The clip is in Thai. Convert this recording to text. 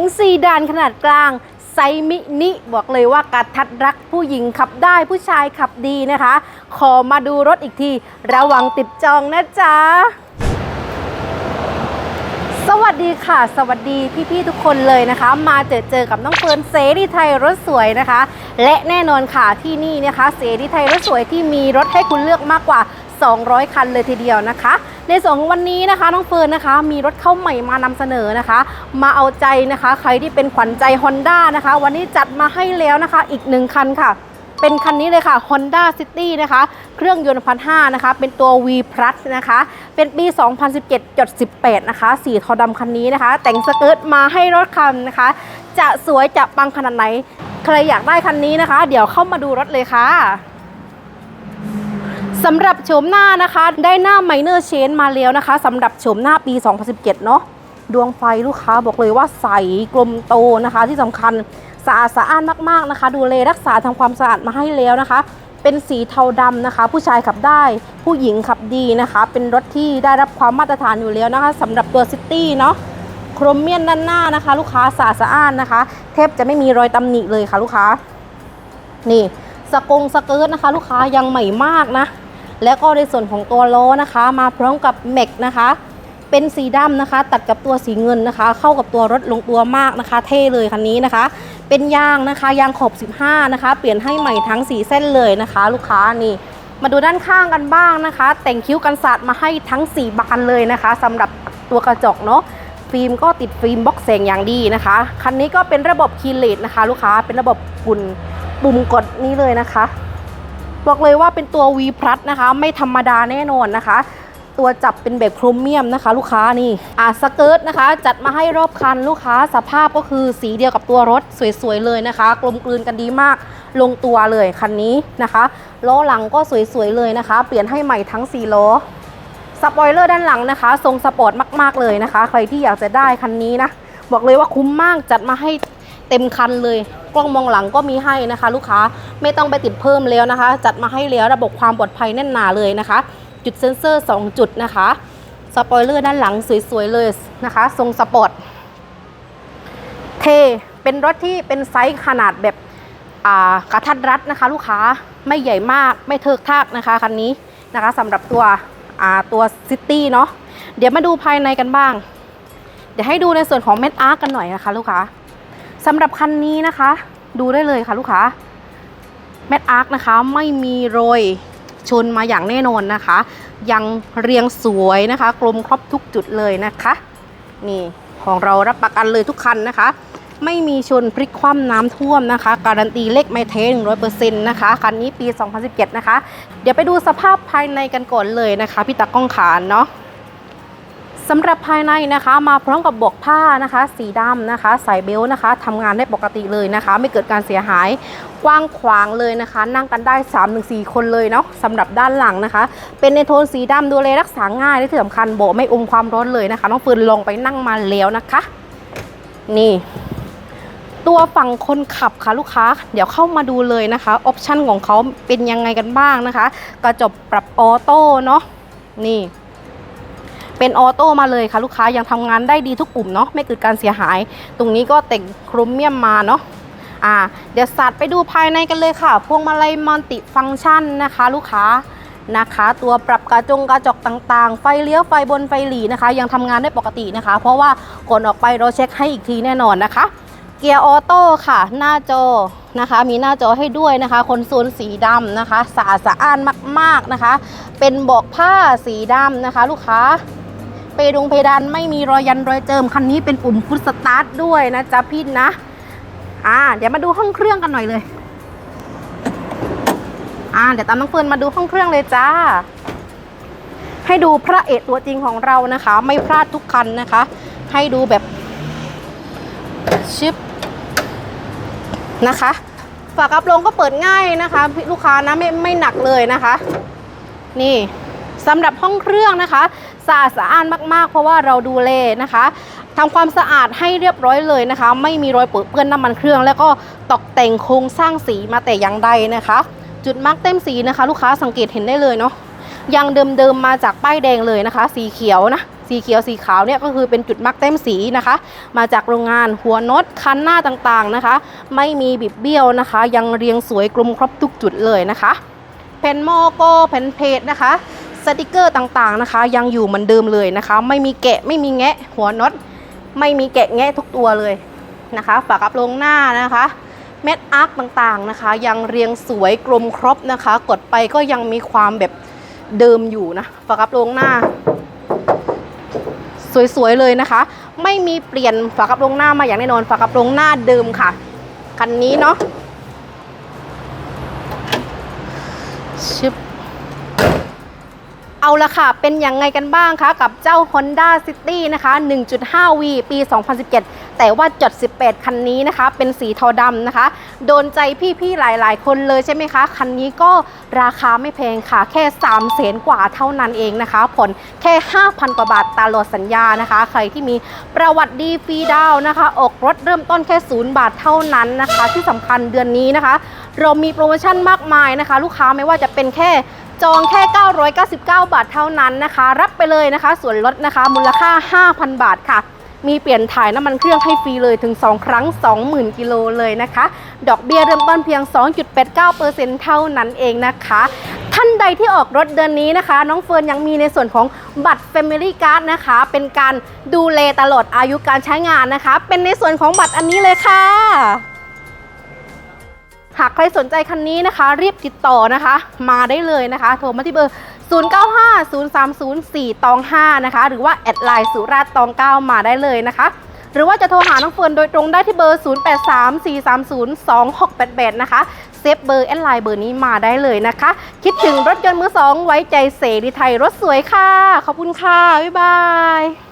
งซีดานขนาดกลางไซมินิบอกเลยว่ากระทัดรักผู้หญิงขับได้ผู้ชายขับดีนะคะ ขอมาดูรถอีกที ระวังติดจองนะจ๊ะสวัสดีค่ะ สวัสดีพี่ๆทุกคนเลยนะคะ มาเจอเจอกับน้องเฟิร์นเสรีไทยรถสวยนะคะ และแน่นอนค่ะที่นี่นะคะเสรีไทยรถสวยที่มีรถให้คุณเลือกมากกว่า 200 คันเลยทีเดียวนะคะ ในส่วนของวันนี้นะคะน้องเฟิร์นนะคะ มีรถเข้าใหม่มานำเสนอนะคะ มาเอาใจนะคะ ใครที่เป็นขวัญใจ Honda นะคะ วันนี้จัดมาให้แล้วนะคะ อีกหนึ่งคันค่ะเป็นคันนี้เลยค่ะ Honda City นะคะ เครื่องยนต์พันห้านะคะ เป็นตัว V Plus นะคะ เป็นปี 2017.18 นะคะ สีทาดำคันนี้นะคะ แต่งสเกิร์ตมาให้รถคันนะคะ จะสวยจะปังขนาดไหน ใครอยากได้คันนี้นะคะ เดี๋ยวเข้ามาดูรถเลยค่ะ สำหรับโฉมหน้านะคะ ได้หน้าไมเนอร์เชนมาแล้วนะคะสำหรับโฉมหน้าปี 2017 เนาะดวงไฟลูกค้าบอกเลยว่าใสกลมโตนะคะ ที่สำคัญสะอาดสะอ้านมากๆนะคะ ดูแลรักษาทำความสะอาดมาให้แล้วนะคะ เป็นสีเทาดำนะคะ ผู้ชายขับได้ ผู้หญิงขับดีนะคะ เป็นรถที่ได้รับความมาตรฐานอยู่แล้วนะคะสำหรับตัวซิตี้เนาะโครเมียนด้านหน้านะคะ ลูกค้าสะอาดสะอ้านนะคะแทบจะไม่มีรอยตำหนิเลยค่ะลูกค้า นี่สกงสเกิร์ตนะคะ ลูกค้ายังใหม่มากนะ แล้วก็ในส่วนของตัวล้อนะคะ มาพร้อมกับแม็กนะคะ เป็นสีดำนะคะ ตัดกับตัวสีเงินนะคะ เข้ากับตัวรถลงตัวมากนะคะ เท่เลยคันนี้นะคะ เป็นยางนะคะยางขอบ 15 นะคะ เปลี่ยนให้ใหม่ทั้ง 4 เส้นเลยนะคะ ลูกค้านี่มาดูด้านข้างกันบ้างนะคะ แต่งคิ้วกันสาดมาให้ทั้ง 4 บานเลยนะคะสำหรับตัวกระจกเนาะฟิล์มก็ติดฟิล์มบล็อกแสงอย่างดีนะคะ คันนี้ก็เป็นระบบคีเลสนะคะ ลูกค้าเป็นระบบปุ่นปุ่มกดนี้เลยนะคะ บอกเลยว่าเป็นตัว V Plus นะคะ ไม่ธรรมดาแน่นอนนะคะ ตัวจับเป็นแบบโครเมียมนะคะ ลูกค้านี่อะสเกิร์ตนะคะ จัดมาให้รอบคันลูกค้าสภาพก็คือสีเดียวกับตัวรถสวยๆเลยนะคะ กลมกลืนกันดีมากลงตัวเลยคันนี้นะคะล้อหลังก็สวยๆเลยนะคะ เปลี่ยนให้ใหม่ทั้ง4ล้อสปอยเลอร์ด้านหลังนะคะ ทรงสปอร์ตมาก ๆ เลยนะคะ ใครที่อยากจะได้คันนี้นะ บอกเลยว่าคุ้มมากจัดมาให้เต็มคันเลย ล้องมองหลังก็มีให้นะคะ ลูกค้าไม่ต้องไปติดเพิ่มแล้วนะคะ จัดมาให้แล้วระบบความปลอดภัยแน่นหนาเลยนะคะ จุดเซ็นเซอร์ 2 จุดนะคะสปอยเลอร์ด้านหลังสวยๆเลยนะคะ ทรงสปอร์ตเทเป็นรถที่เป็นไซส์ขนาดแบบอากระทัดรัดนะคะ ลูกค้าไม่ใหญ่มากไม่เทิกทากนะคะคันนี้นะคะสำหรับตัวอาตัวซิตี้เนาะเดี๋ยวมาดูภายในกันบ้าง เดี๋ยวให้ดูในส่วนของเม็ดอาร์กันหน่อยนะคะ ลูกค้า สำหรับคันนี้นะคะ ดูได้เลยค่ะลูกค้าเม็ดอาร์คนะคะไม่มีรอยชนมาอย่างแน่นอนนะคะ ยังเรียงสวยนะคะ กลมครบทุกจุดเลยนะคะ นี่ของเรารับประกันเลยทุกคันนะคะ ไม่มีชนพลิกคว่ำน้ำท่วมนะคะ การันตีเลขไม่เทหนึ่งร้อยเปอร์เซ็นต์นะคะคันนี้ปี 2017 นะคะ เดี๋ยวไปดูสภาพภายในกันก่อนเลยนะคะ พี่ตากล้องขานเนาะ สำหรับภายในนะคะมาพร้อมกับบอกผ้านะคะ สีดำนะคะใส่เบลต์นะคะทำงานได้ปกติเลยนะคะ ไม่เกิดการเสียหายกว้างขวางเลยนะคะ นั่งกันได้ 3-4 คนเลยเนาะสำหรับด้านหลังนะคะ เป็นในโทนสีดำดูแลรักษาง่ายและที่สำคัญโบไม่อมความร้อนเลยนะคะน้องเฟิร์นลงไปนั่งมาแล้วนะคะ นี่ ตัวฝั่งคนขับค่ะลูกค้า เดี๋ยวเข้ามาดูเลยนะคะออปชันของเขาเป็นยังไงกันบ้างนะคะ กระจกปรับออโต้เนาะนี่ เป็นออโต้มาเลยค่ะลูกค้ายังทำงานได้ดีทุกปุ่มเนาะไม่เกิดการเสียหาย ตรงนี้ก็แต่งโครเมียมมาเนาะอ่าเดี๋ยวสัตว์ไปดูภายในกันเลยค่ะ พวงมาลัยมัลติฟังก์ชันนะคะ ลูกค้านะคะ ตัวปรับกระจงกระจกต่างๆ ไฟเลี้ยวไฟบนไฟหลีนะคะ ยังทำงานได้ปกตินะคะ เพราะว่าก่อนออกไปเราเช็คให้อีกทีแน่นอนนะคะ เกียร์ออโต้ค่ะ หน้าจอนะคะ มีหน้าจอให้ด้วยนะคะ คอนโซลสีดำนะคะสะอาดสะอ้านมาก ๆนะคะ เป็นบอกผ้าสีดำนะคะ ลูกค้า เปดงเพดานไม่มีรอยยันรอยเจิมคันนี้เป็นปุ่มพุทสตาร์ทด้วยนะจ๊ะพี่นะ อ่า เดี๋ยวมาดูห้องเครื่องกันหน่อยเลย อ่า เดี๋ยวตามน้องเฟิร์นมาดูห้องเครื่องเลยจ้า ให้ดูพระเอกตัวจริงของเรานะคะ ไม่พลาดทุกคันนะคะ ให้ดูแบบชิปนะคะฝากรับลงก็เปิดง่ายนะคะลูกค้านะไม่ไม่หนักเลยนะคะ นี่สำหรับห้องเครื่องนะคะ สะอาดสะอ้านมากๆ เพราะว่าเราดูแลนะคะทำความสะอาดให้เรียบร้อยเลยนะคะ ไม่มีรอยเปื้อนน้ำมันเครื่อง แล้วก็ตกแต่งโครงสร้างสีมาแต่อย่างใดนะคะ จุดมาร์กเต็มสีนะคะ ลูกค้าสังเกตเห็นได้เลยเนาะยังเดิมๆมาจากป้ายแดงเลยนะคะ สีเขียวนะสีเขียวสีขาวเนี่ยก็คือเป็นจุดมักเต็มสีนะคะ มาจากโรงงานหัวน็อตคันหน้าต่างๆนะคะ ไม่มีบิดเบี้ยวนะคะ ยังเรียงสวยกลมครบทุกจุดเลยนะคะ แผ่นโมโกแผ่นเพจนะคะ สติกเกอร์ต่างๆนะคะ ยังอยู่เหมือนเดิมเลยนะคะ ไม่มีแกะไม่มีแงะ หัวน็อตไม่มีแกะแงะทุกตัวเลยนะคะ ฝากับโรงหน้านะคะเม็ดอาร์คต่างๆนะคะ ยังเรียงสวยกลมครบนะคะ กดไปก็ยังมีความแบบเดิมอยู่นะฝากับโรงหน้า สวยๆเลยนะคะ ไม่มีเปลี่ยนฝากับโรงหน้ามาอย่างแน่นอนฝากับโรงหน้าเดิมค่ะคันนี้เนาะชึบ เอาละค่ะ เป็นยังไงกันบ้างคะ กับเจ้า Honda City นะคะ 1.5V ปี 2017 แต่ว่าจด 18 คันนี้นะคะ เป็นสีเทาดำนะคะ โดนใจพี่ๆ หลายๆ คนเลยใช่ไหมคะ คันนี้ก็ราคาไม่แพงค่ะ แค่3แสนกว่าเท่านั้นเองนะคะผ่อนแค่ 5,000 กว่าบาทตลอดสัญญานะคะ ใครที่มีประวัติดีฟรีดาวน์นะคะ ออกรถเริ่มต้นแค่ 0 บาทเท่านั้นนะคะ ที่สำคัญเดือนนี้นะคะ เรามีโปรโมชั่นมากมายนะคะ ลูกค้าไม่ว่าจะเป็นแค่ จองแค่ 999 บาทเท่านั้นนะคะ รับไปเลยนะคะ ส่วนลดนะคะมูลค่า 5,000 บาทค่ะ มีเปลี่ยนถ่ายน้ำมันเครื่องให้ฟรีเลยถึง 2 ครั้ง 20,000 กิโลเลยนะคะ ดอกเบี้ยเริ่มต้นเพียง 2.89%เท่านั้นเองนะคะท่านใดที่ออกรถเดือนนี้นะคะ น้องเฟิร์นยังมีในส่วนของบัตร Family Card นะคะ เป็นการดูแลตลอดอายุการใช้งานนะคะ เป็นในส่วนของบัตรอันนี้เลยค่ะ หากใครสนใจคันนี้นะคะ รีบติดต่อนะคะ มาได้เลยนะคะ โทรมาที่เบอร์ 095-0304ตอง5นะคะ หรือว่าแอดไลน์สุราษฎร์ตอง9มาได้เลยนะคะ หรือว่าจะโทรหาน้องเฟิร์นโดยตรงได้ที่เบอร์ 0834302688 นะคะเซฟเบอร์แอดไลน์เบอร์นี้มาได้เลยนะคะ คิดถึงรถยนต์มือสองไว้ใจเสรีไทยรถสวยค่ะ ขอบคุณค่ะ บ๊ายบาย